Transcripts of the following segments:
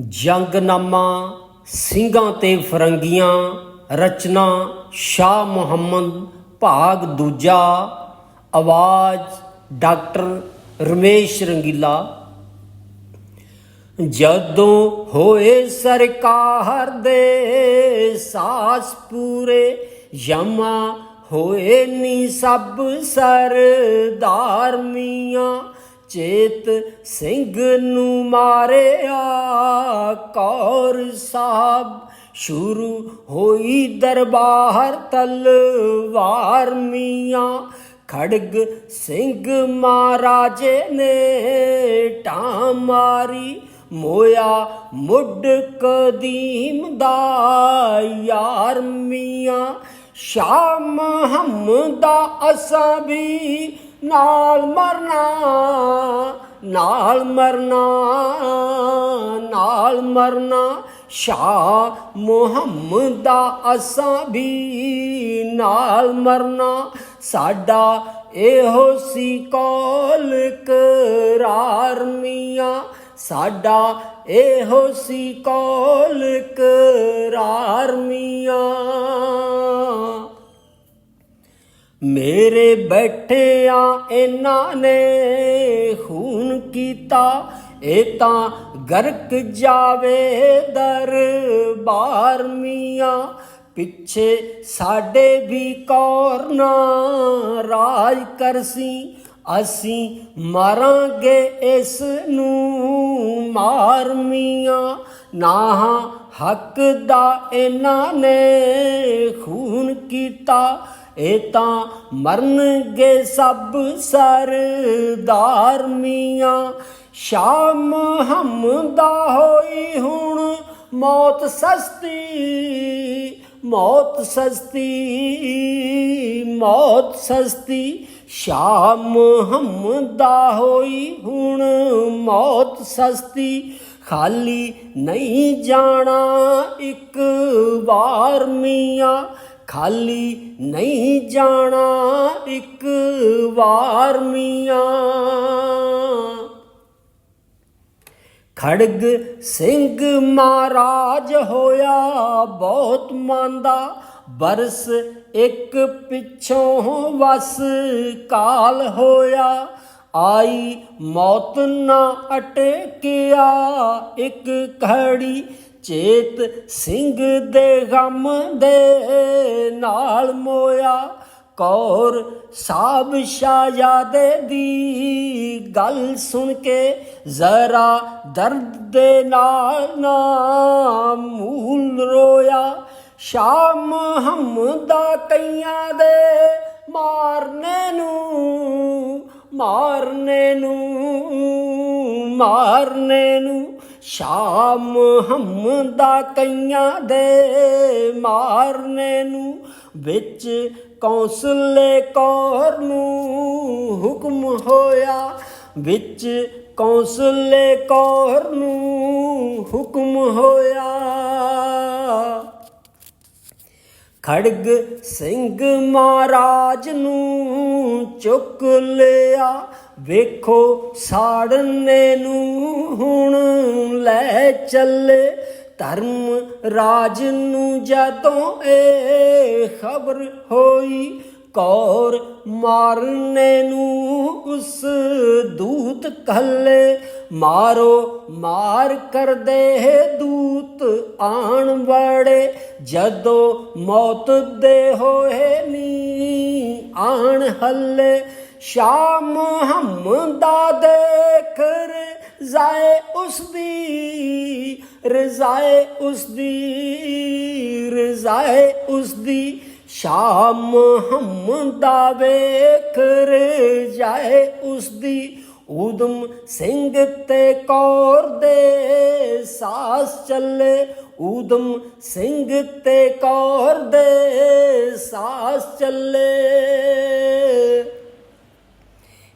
ਜੰਗਨਾਮਾ, ਸਿੰਘਾਂ ਤੇ ਫਰੰਗੀਆਂ, ਰਚਨਾ ਸ਼ਾਹ ਮੁਹੰਮਦ, ਭਾਗ ਦੂਜਾ, ਆਵਾਜ਼ ਡਾਕਟਰ ਰਮੇਸ਼ ਰੰਗੀਲਾ। ਜਦੋਂ ਹੋਏ ਸਰਕਾਰ ਦੇ ਸਾਸ ਪੂਰੇ, ਯਮਾ ਹੋਏ ਨੀ ਸਭ ਸਰਦਾਰ ਮੀਆਂ। ਚੇਤ ਸਿੰਘ ਨੂੰ ਮਾਰਿਆ, ਕੌਰ ਸਾਹਿਬ ਸ਼ੁਰੂ ਹੋਈ ਦਰਬਾਰ ਤਲਵਾਰ ਮੀਆਂ। ਖੜਗ ਸਿੰਘ ਮਹਾਰਾਜੇ ਨੇ ਟਾਂ ਮਾਰੀ, ਮੋਇਆ ਮੁੱਢ ਕਦੀਮ ਦਾ ਯਾਰ ਮੀਆਂ। ਸ਼ਾਹ ਮੁਹੰਮਦਾ ਅਸਾਂ ਵੀ ਨਾਲ ਮਰਨਾ ਨਾਲ ਮਰਨਾ ਨਾਲ ਮਰਨਾ, ਸ਼ਾਹ ਮੁਹੰਮਦਾ ਅਸਾਂ ਵੀ ਨਾਲ ਮਰਨਾ। ਸਾਡਾ ਇਹੋ ਸੀ ਕੌਲ ਕਰਾਰ ਮੀਆਂ, ਸਾਡਾ ਇਹੋ ਸੀ ਕੌਲ ਕਰਾਰ ਮੇਰੇ ਬੈਠਿਆਂ ਇਹਨਾਂ ਨੇ ਖੂਨ ਕੀਤਾ, ਇਹ ਤਾਂ ਗਰਕ ਜਾਵੇ ਦਰਬਾਰ ਮੀਆਂ, ਪਿੱਛੇ ਸਾਡੇ ਵੀ ਕੌਰ ਨਾ ਰਾਜ ਕਰਸੀ, ਅਸੀਂ ਮਾਰਾਂਗੇ ਇਸ ਨੂੰ ਮਾਰ ਮੀਆਂ। ਨਾ ਹੱਕ ਦਾ ਇਹਨਾਂ ਨੇ ਖੂਨ ਕੀਤਾ ਇਹ ਤਾਂ ਮਰਨਗੇ ਸਭ ਸਰਦਾਰ ਮੀਆਂ ਸ਼ਾਹ ਮੁਹੰਮਦਾ ਹੋਈ ਹੁਣ ਮੌਤ ਸਸਤੀ ਮੌਤ ਸਸਤੀ ਮੌਤ ਸਸਤੀ ਸ਼ਾਹ ਮੁਹੰਮਦਾ ਹੋਈ ਹੁਣ ਮੌਤ ਸਸਤੀ, ਖਾਲੀ ਨਹੀਂ ਜਾਣਾ ਇੱਕ ਵਾਰ ਮੀਆਂ, ਖਾਲੀ ਨਹੀਂ ਜਾਣਾ ਇੱਕ ਵਾਰ ਮੀਆਂ। ਖੜਗ ਸਿੰਘ ਮਹਾਰਾਜ ਹੋਇਆ ਬਹੁਤ ਮੰਦਾ, ਬਰਸ ਇੱਕ ਪਿੱਛੋਂ ਵਸ ਕਾਲ ਹੋਇਆ। ਆਈ ਮੌਤ ਨਾ ਅਟਕਿਆ ਇੱਕ ਘੜੀ ਚੇਤ ਸਿੰਘ ਦੇ ਗਮ ਦੇ ਨਾਲ ਮੋਇਆ ਕੌਰ ਸਾਬ ਸ਼ਾਹਜ਼ਾਦੇ ਦੀ ਗੱਲ ਸੁਣ ਕੇ ਜ਼ਰਾ ਦਰਦ ਦੇ ਨਾਲ ਨਾ ਮੂਲ ਰੋਇਆ। ਸ਼ਾਮ ਹਮਦਾ ਕਈਆਂ ਦੇ ਮਾਰਨੇ ਨੂੰ ਮਾਰਨੇ ਨੂੰ ਮਾਰਨੇ ਨੂੰ ਸ਼ਾਹ ਮੁਹੰਮਦਾ ਕਈਆਂ ਦੇ ਮਾਰਨੇ ਨੂੰ ਵਿੱਚ ਕੌਂਸਲੇ ਕੌਰ ਨੂੰ ਹੁਕਮ ਹੋਇਆ। ਵਿੱਚ ਕੌਂਸਲੇ ਕੌਰ ਨੂੰ ਹੁਕਮ ਹੋਇਆ। ਖੜਗ ਸਿੰਘ ਮਹਾਰਾਜ ਨੂੰ ਚੁੱਕ ਲਿਆ। ਵੇਖੋ ਸਾੜਨੇ ਨੂੰ ਹੁਣ ਲੈ ਚੱਲੇ, ਧਰਮ ਰਾਜ ਨੂੰ ਜਦੋਂ ਇਹ ਖਬਰ ਹੋਈ, ਕੌਰ ਮਾਰਨੇ ਨੂੰ ਉਸ ਦੂਤ ਕੱਲੇ, ਮਾਰੋ ਮਾਰ ਕਰਦੇ ਦੂਤ ਆਣ ਵੜੇ, ਜਦੋਂ ਮੌਤ ਦੇ ਹੋਏ ਨੀ ਆਣ ਹੱਲੇ। ਸ਼ਾਹ ਮੁਹੰਮਦਾ ਦੇਖ ਰਜ਼ਾਏ ਉਸ ਦੀ, ਰਜ਼ਾਏ ਉਸ ਦੀ, ਰਜ਼ਾਏ ਉਸ ਦੀ। ਸ਼ਾਹ ਮੁਹੰਮਦਾ ਵੇਖ ਰਜ਼ਾਏ ਉਸ ਦੀ ਊਦਮ ਸਿੰਘ ਤੇ ਕੌਰ ਦੇ ਸਾਸ ਚੱਲੇ। ਉਦਮ ਸਿੰਘ ਤੇ ਕੌਰ ਦੇ ਸਾਸ ਚੱਲੇ।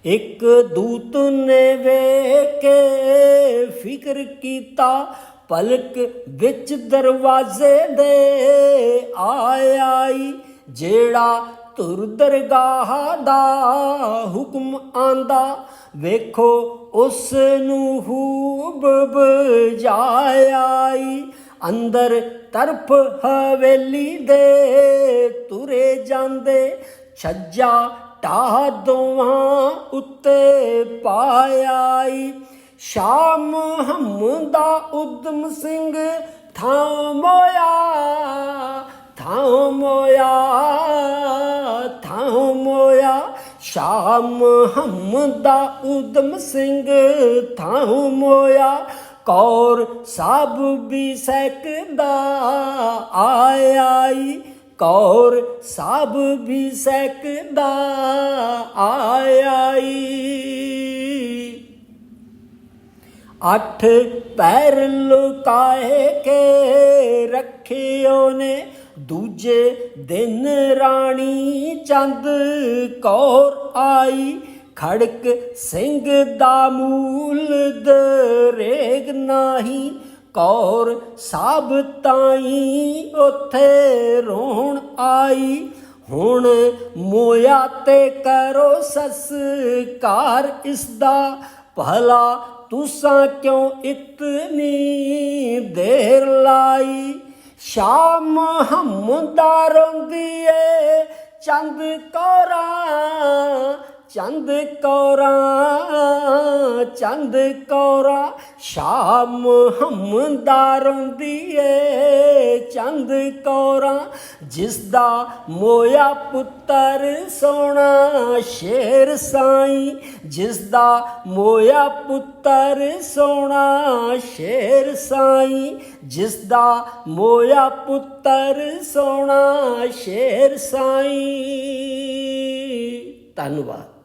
ਇੱਕ ਦੂਤ ਨੇ ਵੇਖ ਕੇ ਫਿਕਰ ਕੀਤਾ ਪਲਕ ਵਿੱਚ ਦਰਵਾਜ਼ੇ ਦੇ ਆਈ ਜਿਹੜਾ ਧੁਰ ਦਰਗਾਹ ਦਾ ਹੁਕਮ ਆਂਦਾ, ਵੇਖੋ ਉਸ ਨੂੰ ਹੂਬ ਬਜਾਈ ਅੰਦਰ ਤਰਫ ਹਵੇਲੀ ਦੇ ਤੁਰੇ ਜਾਂਦੇ, ਛੱਜਾ ਢਾਹ ਦੋਹਾਂ ਉੱਤੇ ਪਾਇਆਈ। ਹਮ ਦਾ ਉਦਮ ਸਿੰਘ ਥਾਮੋਇਆ ਥਾਮੋਇਆ ਥਾਮੋਇਆ ਹਮ ਦਾ ਉਦਮ ਸਿੰਘ ਥਾਮੋਇਆ ਕੌਰ ਸਭ ਵੀ ਸੈਕਦਾ ਆਈ ਕੌਰ ਸਭ ਵੀ ਸੈਕਦਾ ਆਈ ਅੱਠ ਪੈਰ ਲੁਕਾਏ ਕੇ ਰੱਖਿਓ ਨੇ, ਦੂਜੇ ਦਿਨ ਰਾਣੀ ਚੰਦ ਕੌਰ ਆਈ। ਖੜਕ ਸਿੰਘ ਦਾ ਮੂਲ ਦਰੇਗ ਨਹੀਂ ਕੌਰ ਸਭ ਤਾਈ ਉਥੇ ਰੋਣ ਆਈ। ਹੁਣ ਮੋਇਆ ਤੇ ਕਰੋ ਸਸਕਾਰ ਇਸ ਦਾ ਭਲਾ ਤੁਸਾਂ ਕਿਉਂ ਇਤਨੀ ਦੇਰ ਲਾਈ? ਸ਼ਾਮ ਸ਼ਾਹ ਰੋਂਦੀ ਰੋਂਦੀਏ ਚੰਦ ਕੋਰਾ ਚੰਦ ਕੋਰਾ ਚੰਦ ਕੋਰਾ ਸ਼ਾਹ ਰੋਂਦੀ ਰੋਂਦੀਏ ਚੰਦ ਕੋਰਾ ਜਿਸ ਦਾ ਮੋਇਆ ਪੁੱਤਰ ਸੋਣਾ ਸ਼ੇਰ ਸਾਈ ਜਿਸ ਦਾ ਮੋਇਆ ਪੁੱਤਰ ਸੋਣਾ ਸ਼ੇਰ ਸਾਈ ਜਿਸ ਦਾ ਮੋਇਆ ਪੁੱਤਰ ਸੋਹਣਾ ਸ਼ੇਰ ਸਾਈ। ਧੰਨਵਾਦ।